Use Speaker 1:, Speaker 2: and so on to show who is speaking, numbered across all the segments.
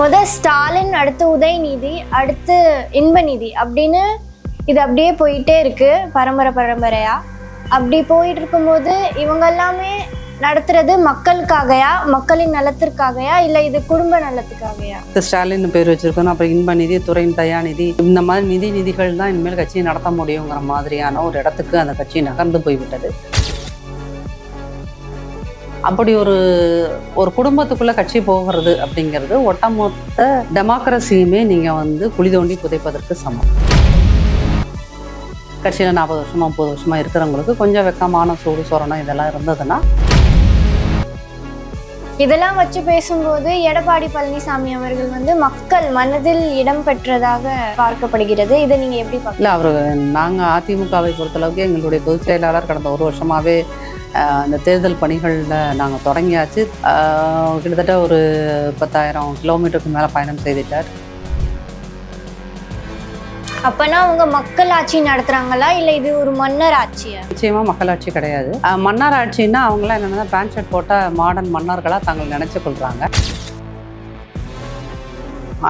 Speaker 1: முத ஸ்டாலின் அடுத்து உதயநிதி அடுத்து இன்பநிதி அப்படின்னு இது அப்படியே போயிட்டே இருக்கு பரம்பரை பரம்பரையா. அப்படி போயிட்டு இருக்கும்போது இவங்க எல்லாமே நடத்துறது மக்களுக்காகயா மக்களின் நலத்திற்காகயா இல்லை இது குடும்ப நலத்துக்காகயா?
Speaker 2: ஸ்டாலின் பேர் வச்சிருக்கணும் அப்புறம் இன்ப நிதி துறையின் தயாநிதி இந்த மாதிரி நிதி நிதிகள் தான் இனிமேல் கட்சியை நடத்த முடியுங்கிற மாதிரியான ஒரு இடத்துக்கு அந்த கட்சி நகர்ந்து போய்விட்டது. அப்படி ஒரு ஒரு குடும்பத்துக்குள்ள கட்சி போகிறது அப்படிங்கிறது ஒட்டமொத்த டெமோக்ரஸியுமே நீங்கள் வந்து குழி தோண்டி புதைப்பதற்கு சமம். கட்சியில் நாற்பது வருஷமா முப்பது வருஷமா இருக்கிறவங்களுக்கு கொஞ்சம் வெக்கமான சூடு சொரணம் இதெல்லாம் இருந்ததுன்னா
Speaker 1: இதெல்லாம் வச்சு பேசும்போது எடப்பாடி பழனிசாமி அவர்கள் வந்து மக்கள் மனதில் இடம் பெற்றதாக பார்க்கப்படுகிறது. இதை நீங்க எப்படி
Speaker 2: பார்க்கல அவர் நாங்கள் அதிமுகவை பொறுத்தளவுக்கு எங்களுடைய பொதுச் செயலாளர் கடந்த ஒரு வருஷமாகவே அந்த தேர்தல் பணிகளில் நாங்கள் தொடங்கியாச்சு. கிட்டத்தட்ட ஒரு பத்தாயிரம் கிலோமீட்டருக்கு மேலே பயணம் செய்துட்டார்.
Speaker 1: அப்பனா அவங்க மக்கள் ஆட்சி நடத்துறாங்களா? இல்லை இது ஒரு மன்னர் ஆட்சியா?
Speaker 2: நிச்சயமாக மக்களாட்சி கிடையாது. மன்னர் ஆட்சின்னா அவங்களாம் என்னன்னா பேண்ட் ஷர்ட் போட்ட மாடர்ன் மன்னர்களாக தாங்கள் நினச்சி கொள்கிறாங்க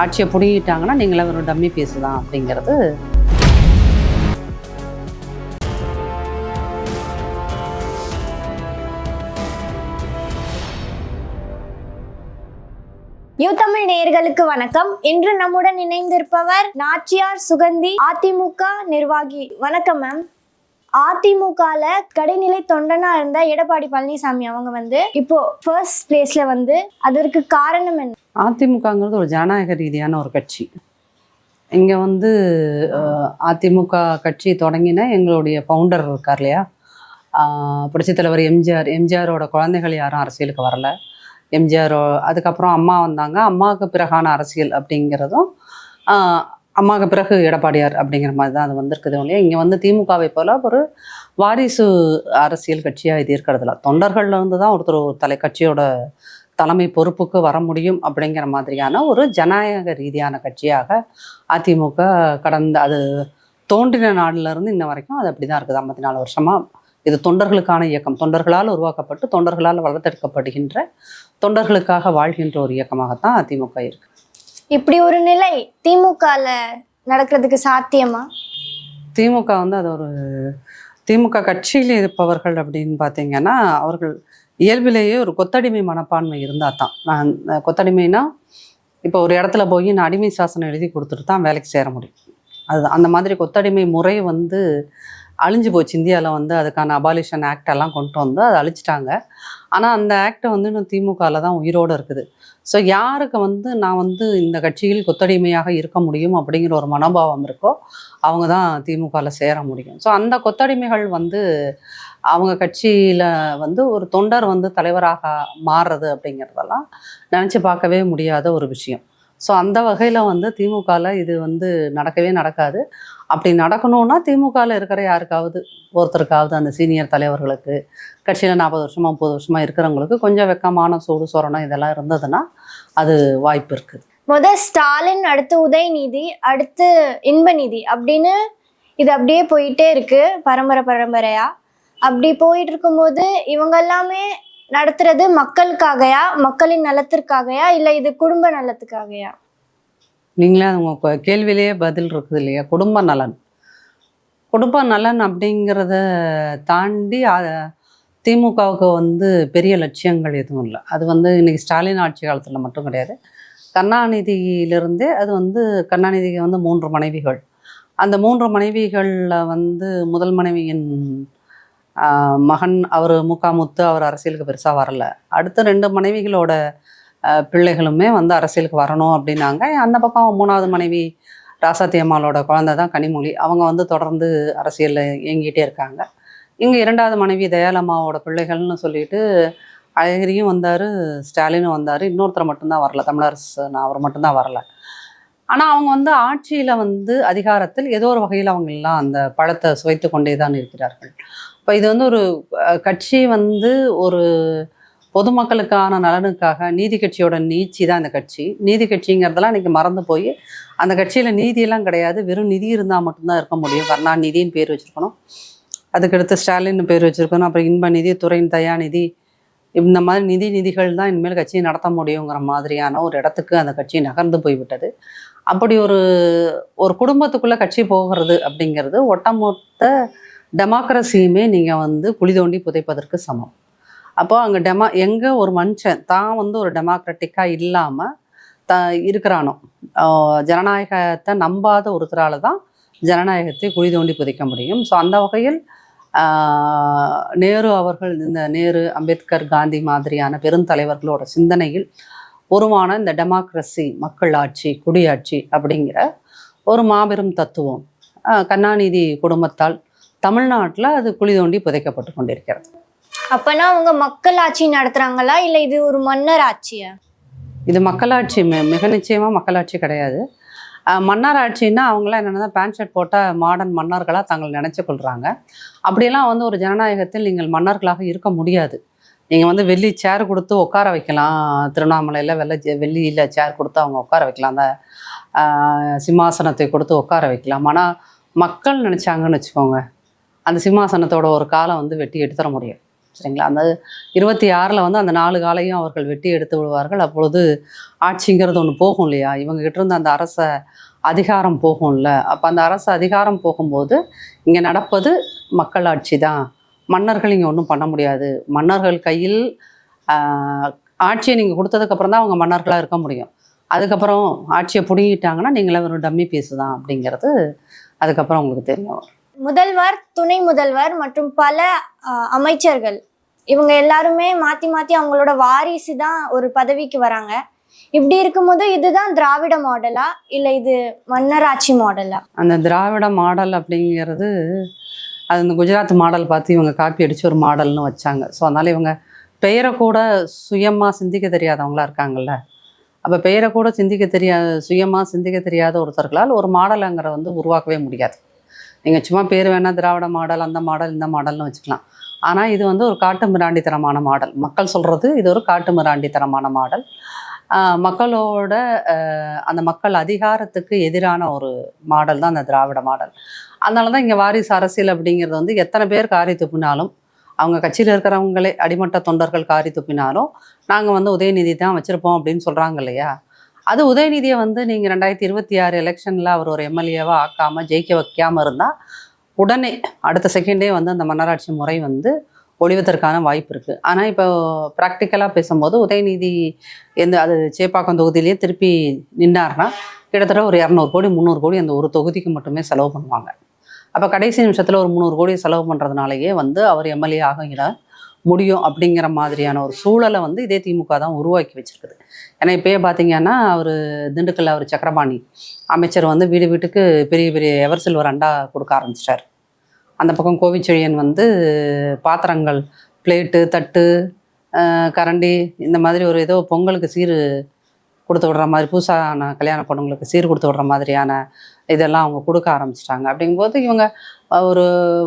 Speaker 2: ஆட்சியை புடிங்கிட்டாங்கன்னா நீங்களே ஒரு டம்மி பீஸ் தான் அப்படிங்கிறது
Speaker 1: யூத்தமிழ் தமிழ் நேயர்களுக்கு வணக்கம். இன்று நம்முடன் இணைந்திருப்பவர் நாச்சியார் சுகந்தி அதிமுக நிர்வாகி. வணக்கம் மேம் அதிமுகல கடைநிலை தொண்டனா இருந்த எடப்பாடி பழனிசாமி அவங்க வந்து இப்போ ஃபர்ஸ்ட் பிளேஸ்ல வந்து அதற்கு காரணம் என்ன?
Speaker 2: அதிமுகங்கிறது ஒரு ஜனநாயக ரீதியான ஒரு கட்சி. இங்கே வந்து அதிமுக கட்சி தொடங்கின எங்களுடைய பவுண்டர் இருக்கார் இல்லையா? புரட்சித் தலைவர் எம்ஜிஆர். எம்ஜிஆரோட குழந்தைகள் யாரும் அரசியலுக்கு வரல. எம்ஜிஆர் அதுக்கப்புறம் அம்மா வந்தாங்க. அம்மாவுக்கு பிறகான அரசியல் அப்படிங்கிறதும் அம்மாவுக்கு பிறகு எடப்பாடியார் அப்படிங்கிற மாதிரி தான் அது வந்திருக்குது இல்லையா இங்கே வந்து திமுகவை போல் ஒரு வாரிசு அரசியல் கட்சியாக இது இருக்கிறதுல. தொண்டர்கள்லேருந்து தான் ஒருத்தர் ஒரு தலை கட்சியோட தலைமை பொறுப்புக்கு வர முடியும் அப்படிங்கிற மாதிரியான ஒரு ஜனநாயக ரீதியான கட்சியாக அதிமுக கடந்த அது தோன்றின நாடுலேருந்து இன்ன வரைக்கும் அது அப்படி தான் இருக்குது. ஐம்பத்தி நாலு வருஷமாக இது தொண்டர்களுக்கான இயக்கம். தொண்டர்களால் உருவாக்கப்பட்டு தொண்டர்களால் வளர்த்தெடுக்கப்படுகின்ற தொண்டர்களுக்காக வாழ்கின்ற ஒரு இயக்கமாகத்தான் அதிமுக இருக்கு.
Speaker 1: இப்படி ஒரு நிலை திமுகல நடக்கிறதுக்கு சாத்தியமா?
Speaker 2: திமுக வந்து அது ஒரு திமுக கட்சியில் இருப்பவர்கள் அப்படின்னு பார்த்தீங்கன்னா அவர்கள் இயல்பிலேயே ஒரு கொத்தடிமை மனப்பான்மை இருந்தால் தான் நான் கொத்தடிமைனா இப்போ ஒரு இடத்துல போய் நான் அடிமை சாசனம் எழுதி கொடுத்துட்டு தான் வேலைக்கு சேர முடியும். அது அந்த மாதிரி கொத்தடிமை முறை வந்து அழிஞ்சு போச்சு. இந்தியாவில் வந்து அதுக்கான அபாலிஷன் ஆக்ட் எல்லாம் கொண்டு வந்து அதை அழிச்சிட்டாங்க. ஆனால் அந்த ஆக்டை வந்து இன்னும் திமுகவில் தான் உயிரோடு இருக்குது. ஸோ யாருக்கு வந்து நான் வந்து இந்த கட்சியில் கொத்தடிமையாக இருக்க முடியும் அப்படிங்கிற ஒரு மனோபாவம் இருக்கோ அவங்க தான் திமுகவில் சேர முடியும். ஸோ அந்த கொத்தடிமைகள் வந்து அவங்க கட்சியில் வந்து ஒரு தொண்டர் வந்து தலைவராக மாறுறது அப்படிங்கிறதெல்லாம் நினச்சி பார்க்கவே முடியாத ஒரு விஷயம். ஸோ அந்த வகையில் வந்து திமுகவில் இது வந்து நடக்கவே நடக்காது. அப்படி நடக்கணும்னா திமுகவில் இருக்கிற யாருக்காவது ஒருத்தருக்காவது அந்த சீனியர் தலைவர்களுக்கு கட்சியில் நாற்பது வருஷமாக முப்பது வருஷமாக இருக்கிறவங்களுக்கு கொஞ்சம் வெக்கமான சூடு சொரணம் இதெல்லாம் இருந்ததுன்னா அது வாய்ப்பு இருக்குது
Speaker 1: முத ஸ்டாலின் அடுத்து உதயநிதி அடுத்து இன்பநிதி அப்படின்னு இது அப்படியே போயிட்டே இருக்கு பரம்பரை பரம்பரையா. அப்படி போயிட்டு இருக்கும்போது இவங்க எல்லாமே நடத்துறது மக்களுக்காகயா மக்களின் நலத்திற்காகயா இல்லை இது குடும்ப நலத்துக்காகயா?
Speaker 2: நீங்களே அவங்க கேள்வியிலேயே பதில் இருக்குது இல்லையா? குடும்ப நலன். குடும்ப நலன் அப்படிங்கிறத தாண்டி திமுகவுக்கு வந்து பெரிய லட்சியங்கள் எதுவும் இல்லை. அது வந்து இன்னைக்கு ஸ்டாலின் ஆட்சி காலத்தில் மட்டும் கிடையாது. கருணாநிதியிலிருந்தே அது வந்து கருணாநிதிக்கு வந்து மூன்று மனைவிகள். அந்த மூன்று மனைவிகளில் வந்து முதல் மனைவியின் மகன் அவர் முக்காமுத்து அவர் அரசியலுக்கு பெருசாக வரல. அடுத்த ரெண்டு மனைவிகளோட பிள்ளைகளுமே வந்து அரசியலுக்கு வரணும் அப்படின்னாங்க. அந்த பக்கம் மூணாவது மனைவி ராசாத்தி அம்மாளோட குழந்தை தான் கனிமொழி. அவங்க வந்து தொடர்ந்து அரசியலில் இயங்கிட்டே இருக்காங்க. இங்கே இரண்டாவது மனைவி தயாலம்மாவோட பிள்ளைகள்னு சொல்லிட்டு அழகிரியும் வந்தார் ஸ்டாலினும் வந்தார். இன்னொருத்தர் மட்டும்தான் வரல. தமிழரசு நான் அவர் மட்டும்தான் வரல. ஆனால் அவங்க வந்து ஆட்சியில் வந்து அதிகாரத்தில் ஏதோ ஒரு வகையில் அவங்க எல்லாம் அந்த பழத்தை சுவைத்து கொண்டே தான் இருக்கிறார்கள். இப்போ இது வந்து ஒரு கட்சி வந்து ஒரு பொதுமக்களுக்கான நலனுக்காக நீதி கட்சியோட நீச்சி தான் இந்த கட்சி. நீதி கட்சிங்கிறதெல்லாம் இன்றைக்கி மறந்து போய் அந்த கட்சியில் நீதியெல்லாம் கிடையாது. வெறும் நிதி இருந்தால் மட்டும்தான் இருக்க முடியும். கருணாநிதின்னு பேர் வச்சுருக்கணும். அதுக்கடுத்து ஸ்டாலின் பேர் வச்சுருக்கணும். அப்புறம் இன்ப நிதி துறையின் தயாநிதி இந்த மாதிரி நிதி நிதிகள் தான் இனிமேல் கட்சியை நடத்த முடியுங்கிற மாதிரியான ஒரு இடத்துக்கு அந்த கட்சி நகர்ந்து போய்விட்டது அப்படி ஒரு ஒரு குடும்பத்துக்குள்ளே கட்சி போகிறது அப்படிங்கிறது ஒட்டமொத்த டெமோக்ரஸியுமே நீங்கள் வந்து குழி தோண்டி புதைப்பதற்கு சமம். அப்போ அங்கே டெமா எங்கே ஒரு மனுஷன் தான் வந்து ஒரு டெமோக்ராட்டிக்காக இல்லாமல் த இருக்கிறானோ? ஜனநாயகத்தை நம்பாத ஒருத்தரால் தான் ஜனநாயகத்தை குழி தோண்டி புதைக்க முடியும். ஸோ அந்த வகையில் நேரு அவர்கள் இந்த நேரு அம்பேத்கர் காந்தி மாதிரியான பெருந்தலைவர்களோட சிந்தனையில் உருவான இந்த டெமோக்ரஸி மக்களாட்சி குடியாட்சி அப்படிங்கிற ஒரு மாபெரும் தத்துவம் கருணாநிதி குடும்பத்தால் தமிழ்நாட்டில் அது குழி தோண்டி புதைக்கப்பட்டு கொண்டிருக்கிறது.
Speaker 1: அப்பனா அவங்க மக்கள் ஆட்சி நடத்துறாங்களா? இல்ல இது ஒரு மன்னர் ஆட்சியா?
Speaker 2: இது மக்களாட்சி மிக நிச்சயமாக மக்களாட்சி கிடையாது. மன்னர் ஆட்சின்னா அவங்களாம் என்னென்னா பேண்ட் ஷர்ட் போட்ட மாடர்ன் மன்னர்களாக தாங்கள் நினச்சி கொள்கிறாங்க அப்படியெல்லாம் வந்து ஒரு ஜனநாயகத்தில் நீங்கள் மன்னர்களாக இருக்க முடியாது. நீங்கள் வந்து வெள்ளி சேர் கொடுத்து உட்கார வைக்கலாம். திருவண்ணாமலையில் வெள்ளை வெள்ளியில் சேர் கொடுத்து அவங்க உட்கார வைக்கலாம். அந்த சிம்மாசனத்தை கொடுத்து உட்கார வைக்கலாம். ஆனால் மக்கள் நினச்சாங்கன்னு வச்சுக்கோங்க. அந்த சிம்மாசனத்தோட ஒரு காலம் வந்து வெட்டி எடுத்துட முடியும். சரிங்களா? அந்த இருபத்தி ஆறில் வந்து அந்த நாலு காலையும் அவர்கள் வெட்டி எடுத்து விடுவார்கள். அப்பொழுது ஆட்சிங்கிறது ஒன்று போகும் இல்லையா? இவங்ககிட்ட இருந்து அந்த அரச அதிகாரம் போகும்ல. அப்போ அந்த அரசு அதிகாரம் போகும்போது இங்கே நடப்பது மக்களாட்சி தான். மன்னர்கள் இங்கே ஒன்றும் பண்ண முடியாது. மன்னர்கள் கையில் ஆட்சியை நீங்கள் கொடுத்ததுக்கப்புறம் தான் அவங்க மன்னர்களாக இருக்க முடியும். அதுக்கப்புறம் ஆட்சியை பிடுங்கிட்டாங்கன்னா நீங்களே ஒரு டம்மி பீஸ் தான் அப்படிங்கிறது அதுக்கப்புறம் உங்களுக்கு தெரியும்.
Speaker 1: முதல்வர் துணை முதல்வர் மற்றும் பல அமைச்சர்கள். இவங்க எல்லாருமே மாத்தி மாத்தி அவங்களோட வாரிசு தான் ஒரு பதவிக்கு வராங்க. இப்படி இருக்கும்போது இதுதான் திராவிட மாடலா? இல்ல இது மன்னராட்சி மாடலா?
Speaker 2: அந்த திராவிட மாடல் அப்படிங்கிறது அது இந்த குஜராத் மாடல் பார்த்து இவங்க காப்பி அடித்து ஒரு மாடல்னு வச்சாங்க. ஸோ அதனால் இவங்க பெயரை கூட சுயமாக சிந்திக்க தெரியாதவங்களா இருக்காங்கல்ல. அப்போ பெயரை கூட சிந்திக்க தெரியாத சுயமாக சிந்திக்க தெரியாத ஒருத்தர்களால் ஒரு மாடலுங்கிற வந்து உருவாக்கவே முடியாது. நீங்கள் சும்மா பேர் வேணால் திராவிட மாடல் அந்த மாடல் இந்த மாடல்னு வச்சுக்கலாம். ஆனால் இது வந்து ஒரு காட்டு மிராண்டித்தனமான மாடல். மக்கள் சொல்கிறது இது ஒரு காட்டு மிராண்டித்தனமான மாடல். மக்களோட அந்த மக்கள் அதிகாரத்துக்கு எதிரான ஒரு மாடல் தான் அந்த திராவிட மாடல். அதனால தான் இங்கே வாரிசு அரசியல் அப்படிங்கிறது வந்து எத்தனை பேர் காரி துப்பினாலும் அவங்க கட்சியில் இருக்கிறவங்களே அடிமட்ட தொண்டர்கள் காரி துப்பினாலும் நாங்கள் வந்து உதயநிதி தான் வச்சுருப்போம் அப்படின்னு சொல்கிறாங்க இல்லையா? அது உதயநிதியை வந்து நீங்கள் ரெண்டாயிரத்தி இருபத்தி ஆறு எலெக்ஷனில் அவர் ஒரு எம்எல்ஏவாக ஆக்காமல் ஜெயிக்க வைக்காமல் இருந்தால் உடனே அடுத்த செகண்டே வந்து அந்த மன்னராட்சி முறை வந்து ஒழிவதற்கான வாய்ப்பு இருக்குது ஆனால் இப்போ ப்ராக்டிக்கலாக பேசும்போது உதயநிதி எந்த அது சேப்பாக்கம் தொகுதியிலேயே திருப்பி நின்னார்னா கிட்டத்தட்ட ஒரு இரநூறு கோடி முந்நூறு கோடி அந்த ஒரு தொகுதிக்கு மட்டுமே செலவு பண்ணுவாங்க. அப்போ கடைசி நிமிஷத்தில் ஒரு முந்நூறு கோடி செலவு பண்ணுறதுனாலயே வந்து அவர் எம்எல்ஏ ஆகிட முடியும் அப்படிங்கிற மாதிரியான ஒரு சூழலை வந்து இதே திமுக தான் உருவாக்கி வச்சிருக்குது. ஏன்னா இப்போயே பார்த்தீங்கன்னா அவர் திண்டுக்கல்ல அவர் சக்கரபாணி அமைச்சர் வந்து வீடு வீட்டுக்கு பெரிய பெரிய எவர் சில்வர் அண்டா கொடுக்க ஆரம்பிச்சிட்டார். அந்த பக்கம் கோவிச்செழியன் வந்து பாத்திரங்கள் பிளேட்டு தட்டு கரண்டி இந்த மாதிரி ஒரு ஏதோ பொங்கலுக்கு சீர் கொடுத்து விடுற மாதிரி புதுசான கல்யாண பொண்ணுங்களுக்கு சீர் கொடுத்து விடுற மாதிரியான இதெல்லாம் அவங்க கொடுக்க ஆரம்பிச்சிட்டாங்க. அப்படிங்கும்போது இவங்க ஒரு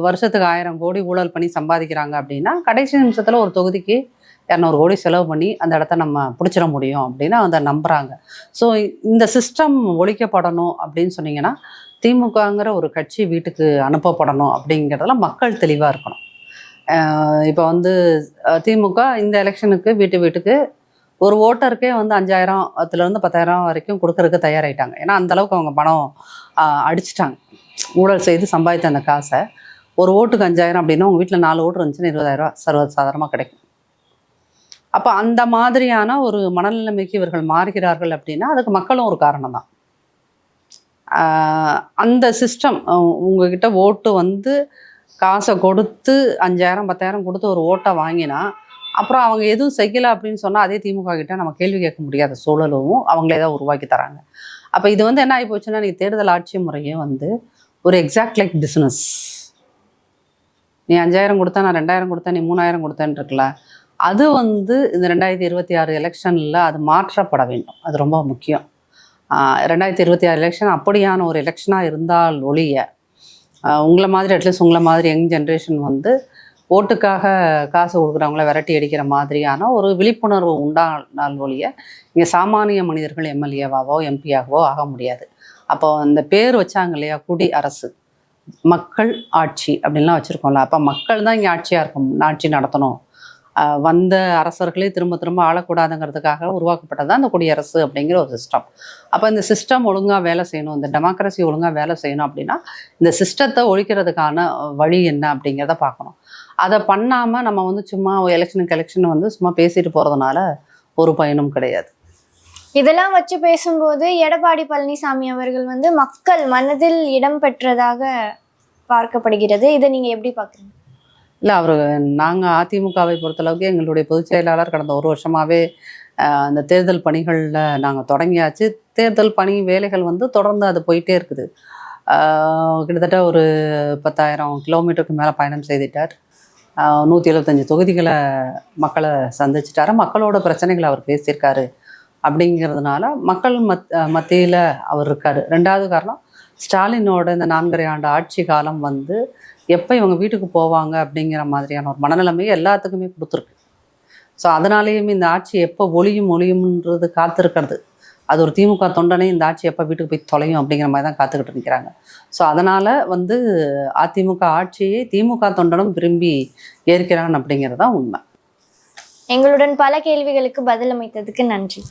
Speaker 2: வருஷத்துக்கு ஆயிரம் கோடி ஊழல் பண்ணி சம்பாதிக்கிறாங்க அப்படின்னா கடைசி நிமிஷத்தில் ஒரு தொகுதிக்கு இரநூறு கோடி செலவு பண்ணி அந்த இடத்த நம்ம பிடிச்சிட முடியும் அப்படின்னு அதை நம்புகிறாங்க ஸோ இந்த சிஸ்டம் ஒழிக்கப்படணும் அப்படின்னு சொன்னீங்கன்னா திமுகங்கிற ஒரு கட்சி வீட்டுக்கு அனுப்பப்படணும் அப்படிங்கிறதுல மக்கள் தெளிவாக இருக்கணும். இப்போ வந்து திமுக இந்த எலெக்ஷனுக்கு வீட்டு வீட்டுக்கு ஒரு ஓட்டருக்கே வந்து அஞ்சாயிரம் அதுலேருந்து பத்தாயிரம் வரைக்கும் கொடுக்கறதுக்கு தயாராகிட்டாங்க ஏன்னா அந்த அளவுக்கு அவங்க பணம் அடிச்சிட்டாங்க. ஊழல் செய்து சம்பாதித்த அந்த காசை ஒரு ஓட்டுக்கு அஞ்சாயிரம் அப்படின்னா உங்கள் வீட்டில் நாலு ஓட்டு இருந்துச்சுன்னா இருபதாயிரரூவா சர்வசாதாரணமாக கிடைக்கும். அப்போ அந்த மாதிரியான ஒரு மனநிலைமைக்கு இவர்கள் மாறுகிறார்கள் அப்படின்னா அதுக்கு மக்களும் ஒரு காரணம் தான் அந்த சிஸ்டம் உங்ககிட்ட ஓட்டு வந்து காசை கொடுத்து அஞ்சாயிரம் பத்தாயிரம் கொடுத்து ஒரு ஓட்டை வாங்கினா அப்புறம் அவங்க எதுவும் செய்யலை அப்படின்னு சொன்னால் அதே திமுக கிட்ட நம்ம கேள்வி கேட்க முடியாத சூழலும் அவங்களே தான் உருவாக்கி தராங்க. அப்போ இது வந்து என்ன ஆகி போச்சுன்னா நீ தேர்தல் ஆட்சி முறையே வந்து ஒரு எக்ஸாக்ட் லைக் பிஸ்னஸ் நீ அஞ்சாயிரம் கொடுத்தா நான் ரெண்டாயிரம் கொடுத்தேன் நீ மூணாயிரம் கொடுத்தேன்னு இருக்கல அது வந்து இந்த ரெண்டாயிரத்தி இருபத்தி ஆறு எலெக்ஷனில் அது மாற்றப்பட வேண்டும். அது ரொம்ப முக்கியம். ரெண்டாயிரத்தி இருபத்தி ஆறு எலெக்ஷன் அப்படியான ஒரு எலெக்ஷனாக இருந்தால் ஒழிய உங்களை மாதிரி அட்லீஸ்ட் உங்களை மாதிரி யங் ஜென்ரேஷன் வந்து ஓட்டுக்காக காசு கொடுக்குறவங்கள விரட்டி அடிக்கிற மாதிரியான ஒரு விழிப்புணர்வு உண்டானால் ஒழிய இங்கே சாமானிய மனிதர்கள் எம்எல்ஏவாவோ எம்பியாகவோ ஆக முடியாது. அப்போ அந்த பேர் வச்சாங்க இல்லையா? குடி அரசு மக்கள் ஆட்சி அப்படின்லாம் வச்சுருக்கோம்ல. அப்போ மக்கள் தான் இங்கே ஆட்சியாக இருக்கும் ஆட்சி நடத்தணும். வந்த அரசர்களே திரும்ப திரும்ப ஆளக்கூடாதுங்கிறதுக்காக உருவாக்கப்பட்டது தான் இந்த குடியரசு அப்படிங்கிற ஒரு சிஸ்டம் அப்போ இந்த சிஸ்டம் ஒழுங்காக வேலை செய்யணும் இந்த டெமோக்ரஸி ஒழுங்காக வேலை செய்யணும் அப்படின்னா இந்த சிஸ்டத்தை ஒழிக்கிறதுக்கான வழி என்ன அப்படிங்கிறத பார்க்கணும். அதை பண்ணாமல் நம்ம வந்து சும்மா எலெக்ஷனுக்கு எலெக்ஷன் வந்து சும்மா பேசிட்டு போகிறதுனால ஒரு பயனும் கிடையாது.
Speaker 1: இதெல்லாம் வச்சு பேசும்போது எடப்பாடி பழனிசாமி அவர்கள் வந்து மக்கள் மனதில் இடம் பெற்றதாக பார்க்கப்படுகிறது. இதை நீங்க எப்படி பாக்குறீங்க
Speaker 2: இல்லை அவர் நாங்கள் அதிமுகவை பொறுத்தளவுக்கு எங்களுடைய பொதுச் செயலாளர் கடந்த ஒரு வருஷமாகவே அந்த தேர்தல் பணிகளில் நாங்கள் தொடங்கியாச்சு. தேர்தல் பணி வேலைகள் வந்து தொடர்ந்து அது போயிட்டே இருக்குது. கிட்டத்தட்ட ஒரு பத்தாயிரம் கிலோமீட்டருக்கு மேலே பயணம் செய்துட்டார். நூற்றி எழுபத்தஞ்சு தொகுதிகளை மக்களை சந்திச்சிட்டாரு. மக்களோட பிரச்சனைகளை அவர் பேசியிருக்காரு அப்படிங்கிறதுனால மக்கள் மத் மத்தியில் அவர் இருக்கார். ரெண்டாவது காரணம் ஸ்டாலினோட இந்த நான்கரை ஆண்டு ஆட்சி காலம் வந்து எப்போ இவங்க வீட்டுக்கு போவாங்க அப்படிங்கிற மாதிரியான ஒரு மனநிலைமையை எல்லாத்துக்குமே கொடுத்துருக்கு. ஸோ அதனாலேயுமே இந்த ஆட்சி எப்போ ஒளியும் ஒளியும்ன்றது காத்திருக்கிறது. அது ஒரு திமுக தொண்டனே இந்த ஆட்சி எப்போ வீட்டுக்கு போய் தொலையும் அப்படிங்கிற மாதிரி தான் காத்துக்கிட்டு நிற்கிறாங்க ஸோ அதனால் வந்து அதிமுக ஆட்சியை திமுக தொண்டனும் விரும்பி ஏற்கிறான் அப்படிங்கிறது தான் உண்மை.
Speaker 1: எங்களுடன் பல கேள்விகளுக்கு பதில் அமைத்ததுக்கு நன்றி.